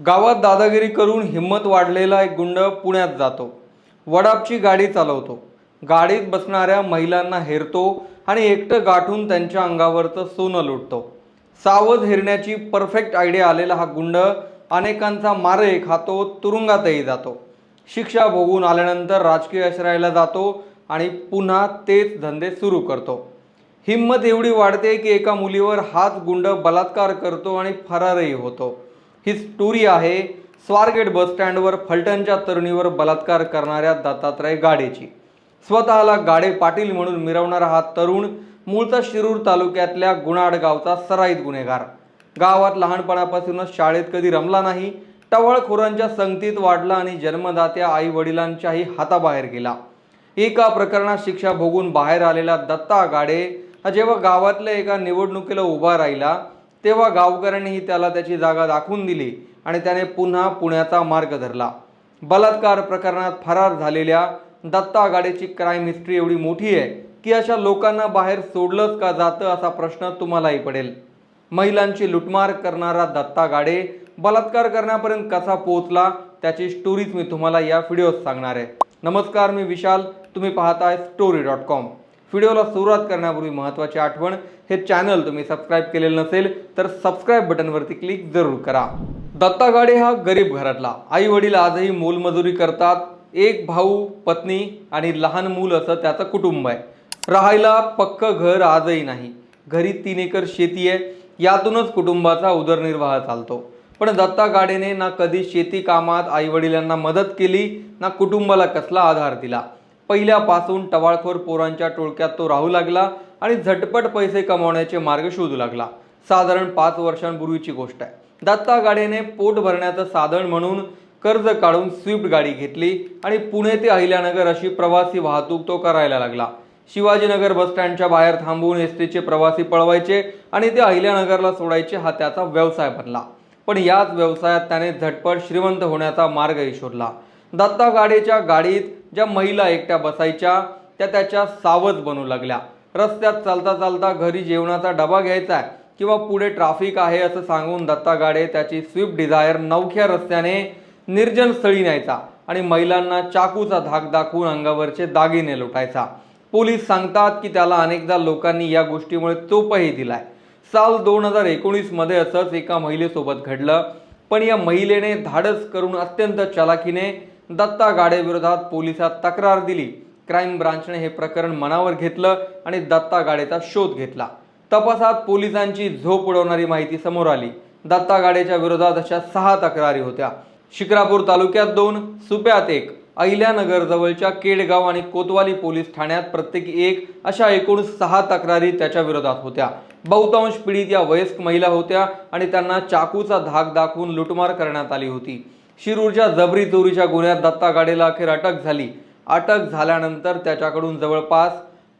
गावात दादागिरी करून हिंमत वाढलेला एक गुंड पुण्यात जातो. वडापची गाडी चालवतो. गाडीत बसणाऱ्या महिलांना हेरतो आणि एकटं गाठून त्यांच्या अंगावरचं सोनं लुटतो. सावध हेरण्याची परफेक्ट आयडिया आलेला हा गुंड अनेकांचा मारे खातो तुरुंगातही जातो. शिक्षा भोगून आल्यानंतर राजकीय आश्रयाला जातो आणि पुन्हा तेच धंदे सुरू करतो. हिंमत एवढी वाढते की एका मुलीवर हाच गुंड बलात्कार करतो आणि फरारही होतो. ही स्टोरी आहे स्वारगेट बस स्टँडवर फलटणच्या तरुणीवर बलात्कार करणाऱ्या दत्तात्रय गाडेची. स्वतःला गाडे पाटील म्हणून मिरवणारा हा तरुण मूळचा शिरूर तालुक्यातल्या गुणाड गावचा सराईत गुन्हेगार. गावात लहानपणापासूनच शाळेत कधी रमला नाही टवाळखोरांच्या संगतीत वाढला आणि जन्मदात्या आई वडिलांच्याही हाताबाहेर गेला. एका प्रकरणात शिक्षा भोगून बाहेर आलेला दत्ता गाडे हा जेव्हा गावातल्या एका निवडणुकीला उभा राहिला तेव्हा गावकऱ्यांनीही त्याला त्याची जागा दाखवून दिली आणि त्याने पुन्हा पुण्याचा मार्ग धरला. बलात्कार प्रकरणात फरार झालेल्या दत्ता गाडेची क्राईम हिस्ट्री एवढी मोठी आहे की अशा लोकांना बाहेर सोडलंच का जातं असा प्रश्न तुम्हालाही पडेल. महिलांची लुटमार करणारा दत्ता गाडे बलात्कार करण्यापर्यंत कसा पोहोचला त्याची स्टोरीज मी तुम्हाला या व्हिडिओत सांगणार आहे. नमस्कार मी विशाल. तुम्ही पाहताय स्टोरी डॉट कॉम व्हिडिओला सुरुवात करण्यापूर्वी महत्त्वाची आठवण हे चॅनल तुम्ही सबस्क्राईब केलेलं नसेल तर सबस्क्राईब बटनवरती क्लिक जरूर करा. दत्ता गाडे हा गरीब घरातला. आई वडील आजही मोलमजुरी करतात. एक भाऊ पत्नी आणि लहान मूल असं त्याचं कुटुंब आहे. राहायला पक्क घर आजही नाही. घरी तीन एकर शेती आहे. यातूनच कुटुंबाचा उदरनिर्वाह चालतो. पण दत्ता गाडेने ना कधी शेती कामात आई वडिलांना मदत केली ना कुटुंबाला कसला आधार दिला. पहिल्यापासून टवाळखोर पोरांच्या टोळक्यात तो राहू लागला आणि झटपट पैसे कमावण्याचे मार्ग शोधू लागला. साधारण पाच वर्षांपूर्वीची गोष्ट आहे. दत्ता गाडेने पोट भरण्याचं साधन म्हणून कर्ज काढून स्विफ्ट गाडी घेतली आणि पुणे ते अहिल्यानगर अशी प्रवासी वाहतूक तो करायला लागला. शिवाजीनगर बस स्टँडच्या बाहेर थांबवून एस टीचे प्रवासी पळवायचे आणि ते अहिल्यानगरला सोडायचे हा त्याचा व्यवसाय बनला. पण याच व्यवसायात त्याने झटपट श्रीमंत होण्याचा मार्गही शोधला. दत्ता गाडीच्या गाडीत ज्या महिला एकट्या बसायच्या त्या त्याच्या सावध बनू लागल्या. रस्त्यात चालता चालता घरी जेवणाचा डबा घ्यायचा आहे किंवा पुढे ट्राफिक आहे असं सांगून दत्ता गाडे त्याची स्विफ्ट डिझायर नवख्या रस्त्याने निर्जन स्थळी न्यायचा आणि महिलांना चाकूचा धाक दाखवून अंगावरचे दागिने लुटायचा. पोलीस सांगतात की त्याला अनेकदा लोकांनी या गोष्टीमुळे चोपही दिलाय. साल दोन हजार एकोणीसमध्ये असंच एका महिलेसोबत घडलं. पण या महिलेने धाडस करून अत्यंत चलाखीने दत्ता गाडेविरोधात पोलिसात तक्रार दिली. क्राईम ब्रांचने हे प्रकरण मनावर घेतलं आणि दत्ता गाडेचा शोध घेतला. तपासात पोलिसांची झोप उडवणारी माहिती समोर आली. दत्ता गाडेच्या विरोधात अशा सहा तक्रारी होत्या. शिक्रापूर तालुक्यात दोन सुप्यात एक अहिल्यानगर जवळच्या केडगाव आणि कोतवाली पोलीस ठाण्यात प्रत्येकी एक अशा एकूण सहा तक्रारी त्याच्या विरोधात होत्या. बहुतांश पीडित या वयस्क महिला होत्या आणि त्यांना चाकूचा धाक दाखवून लुटमार करण्यात आली होती. शिरूरच्या जबरी चोरीच्या गुन्ह्यात दत्ता गाडेला अखेर अटक झाली. अटक झाल्यानंतर त्याच्याकडून जवळपास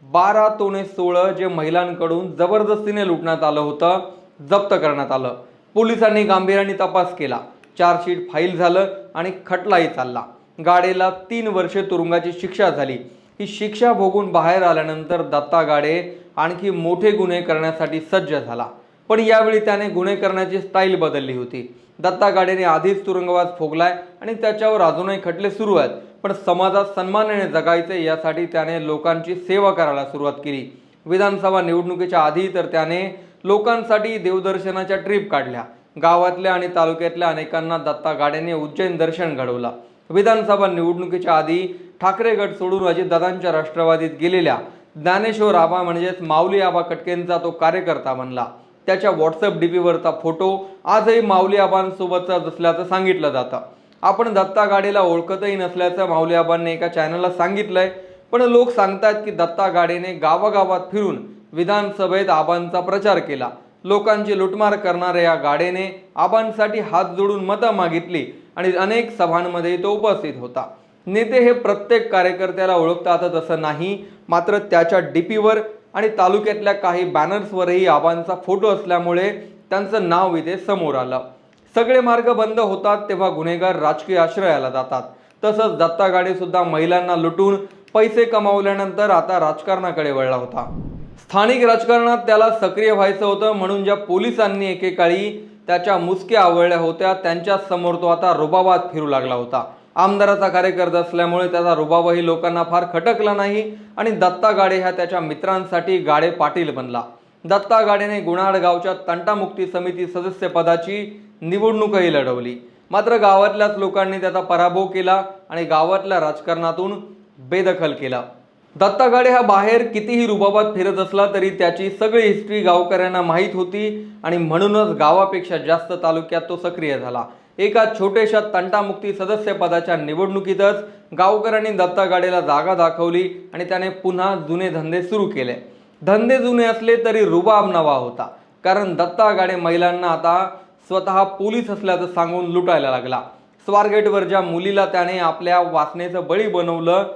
बारा तोणे सोळं जे महिलांकडून जबरदस्तीने लुटण्यात आलं होतं जप्त करण्यात आलं. पोलिसांनी गांभीर्याने तपास केला. चार्जशीट फाईल झालं आणि खटलाही चालला. गाडेला तीन वर्षे तुरुंगाची शिक्षा झाली. ही शिक्षा भोगून बाहेर आल्यानंतर दत्ता गाडे आणखी मोठे गुन्हे करण्यासाठी सज्ज झाला. पण यावेळी त्याने गुन्हे करण्याची स्टाईल बदलली होती. दत्ता गाडेने आधीच तुरुंगवास फोगलाय आणि त्याच्यावर अजूनही खटले सुरू आहेत. पण समाजात सन्मानाने जगायचे यासाठी त्याने लोकांची सेवा करायला सुरुवात केली. विधानसभा निवडणुकीच्या आधी तर त्याने लोकांसाठी देवदर्शनाच्या ट्रिप काढल्या. गावातल्या आणि तालुक्यातल्या अनेकांना दत्ता गाडेने उज्जैन दर्शन घडवलं. विधानसभा निवडणुकीच्या आधी ठाकरे गट सोडून अजितदादांच्या राष्ट्रवादीत गेलेल्या ज्ञानेश्वर आबा म्हणजेच माऊली आबा कटकेंचा तो कार्यकर्ता बनला. त्याच्या व्हॉट्सअप डीपीवरचा फोटो आजही माऊली आबांसोबतचा असल्याचं सांगितलं जातं. आपण दत्ता गाडेला ओळखतही नसल्याचं माऊली आबांनी एका चॅनलला सांगितलंय. पण लोक सांगतात की दत्ता गाडेने गावागावात फिरून विधानसभेत आबांचा प्रचार केला. लोकांची लुटमार करणाऱ्या या गाडेने आबांसाठी हात जोडून मतं मागितली आणि अनेक सभांमध्ये तो उपस्थित होता. नेते हे प्रत्येक कार्यकर्त्याला ओळखतातच असं नाही मात्र त्याच्या डीपीवर आणि तालुक्यातल्या काही बॅनर्सवरही आबांचा फोटो असल्यामुळे त्यांचं नाव इथे समोर आलं. सगळे मार्ग बंद होतात तेव्हा गुन्हेगार राजकीय आश्रयाला जातात. तसंच दत्ता गाडेसुद्धा महिलांना लुटून पैसे कमावल्यानंतर आता राजकारणाकडे वळला होता. स्थानिक राजकारणात त्याला सक्रिय व्हायचं होतं म्हणून ज्या पोलिसांनी एकेकाळी त्याच्या मुसक्या आवळल्या होत्या त्यांच्यासमोर तो आता रुबाबात फिरू लागला होता. आमदाराचा कार्यकर्ता असल्यामुळे त्याचा रुबाबही लोकांना फार खटकला नाही आणि दत्ता गाडे ह्या त्याच्या मित्रांसाठी गाडे पाटील बनला. दत्ता गाडेने गुणाड गावच्या तंटामुक्ती समिती सदस्यपदाची निवडणूकही लढवली. मात्र गावातल्याच लोकांनी त्याचा पराभव केला आणि गावातल्या राजकारणातून बेदखल केला. दत्ता गाडे हा बाहेर कितीही रुबाबात फिरत असला तरी त्याची सगळी हिस्ट्री गावकऱ्यांना माहीत होती आणि म्हणूनच गावापेक्षा जास्त तालुक्यात तो सक्रिय झाला. एका छोट्याशा तंटामुक्ती सदस्यपदाच्या निवडणुकीतच गावकऱ्यांनी दत्ता गाडेला जागा दाखवली आणि त्याने पुन्हा जुने धंदे सुरू केले. धंदे जुने असले तरी रुबाब नवा होता. कारण दत्ता गाडे महिलांना आता स्वतः पोलीस असल्याचं सांगून लुटायला लागला. स्वारगेटवर ज्या मुलीला त्याने आपल्या वासनेचं बळी बनवलं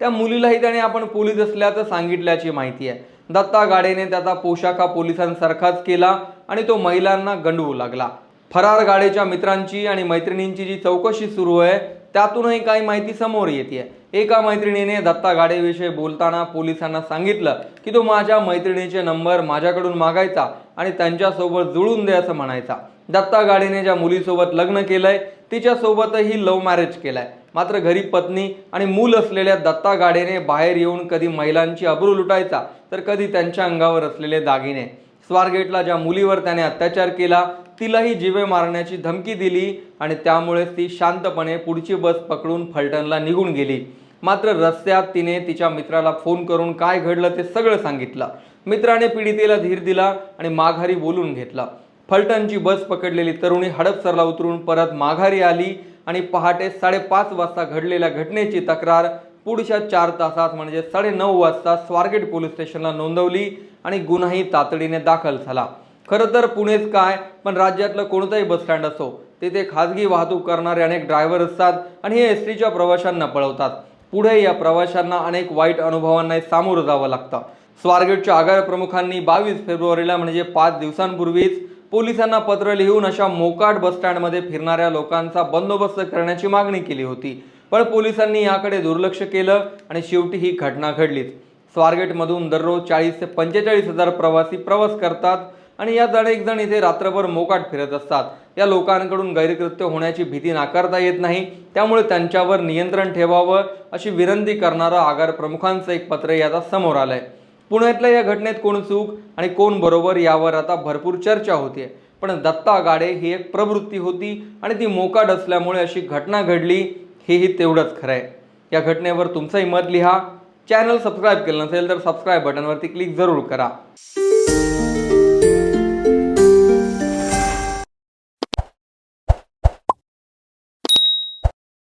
त्या मुलीलाही त्याने आपण पोलीस असल्याचं सांगितल्याची माहिती आहे. दत्ता गाडेने त्याचा पोशाखा पोलिसांसारखाच केला आणि तो महिलांना गंडवू लागला. फरार गाडेच्या मित्रांची आणि मैत्रिणींची जी चौकशी सुरू आहे त्यातूनही काही माहिती समोर येते एका मैत्रिणीने दत्ता गाडेविषयी बोलताना पोलिसांना सांगितलं की तो माझ्या मैत्रिणीचे नंबर माझ्याकडून मागायचा आणि त्यांच्यासोबत जुळून दे असं म्हणायचा. दत्ता गाडेने ज्या मुलीसोबत लग्न केलंय तिच्यासोबतही लव्ह मॅरेज केलाय. मात्र घरी पत्नी आणि मूल असलेल्या दत्ता गाडेने बाहेर येऊन कधी महिलांची अब्रू लुटायचा तर कधी त्यांच्या अंगावर असलेले दागिने. स्वारगेटला ज्या मुलीवर त्याने अत्याचार केला तिलाही जीवे मारण्याची धमकी दिली आणि त्यामुळेच ती शांतपणे पुढची बस पकडून फलटणला निघून गेली. मात्र रस्त्यात तिने तिच्या मित्राला फोन करून काय घडलं ते सगळं सांगितलं. मित्राने पीडितेला धीर दिला आणि माघारी बोलून घेतला. फलटणची बस पकडलेली तरुणी हडपसरला उतरून परत माघारी आली आणि पहाटे साडेपाच वाजता घडलेल्या घटनेची तक्रार पुढच्या चार तासात म्हणजे साडेनऊ वाजता स्वारगेट पोलीस स्टेशनला नोंदवली आणि गुन्हाही तातडीने दाखल झाला. खरं तर पुणेच काय पण राज्यातलं कोणतंही बस स्टँड असो तिथे खाजगी वाहतूक करणारे अनेक ड्रायव्हर असतात आणि हे एस टीच्या प्रवाशांना पळवतात. पुढे या प्रवाशांना अनेक वाईट अनुभवांना सामोरं जावं लागतं. स्वारगेटच्या आगार प्रमुखांनी बावीस फेब्रुवारीला म्हणजे पाच दिवसांपूर्वीच पोलिसांना पत्र लिहून अशा मोकाट बसस्टँडमध्ये फिरणाऱ्या लोकांचा बंदोबस्त करण्याची मागणी केली होती. पण पोलिसांनी याकडे दुर्लक्ष केलं आणि शेवटी ही घटना घडलीच. स्वारगेटमधून दररोज चाळीस ते पंचेचाळीस हजार प्रवासी प्रवास करतात. आणि यात अनेक जण इथे रात्रभर मोकाट फिरत असतात. या लोकांकडून गैरकृत्य होण्याची भीती नाकारता येत नाही. त्यामुळे त्यांच्यावर नियंत्रण ठेवावं अशी विनंती करणारं आगार प्रमुखांचं एक पत्र याचा समोर आलंय. पुण्यातल्या या घटनेत कोण चूक आणि कोण बरोबर यावर आता भरपूर चर्चा होतीये. पण दत्ता गाडे ही एक प्रवृत्ती होती आणि ती मोकाट असल्यामुळे अशी घटना घडली हेही तेवढंच खरं आहे या घटनेवर तुमचंही मत लिहा. चॅनल सबस्क्राईब केलं नसेल तर सबस्क्राईब बटनवरती क्लिक जरूर करा.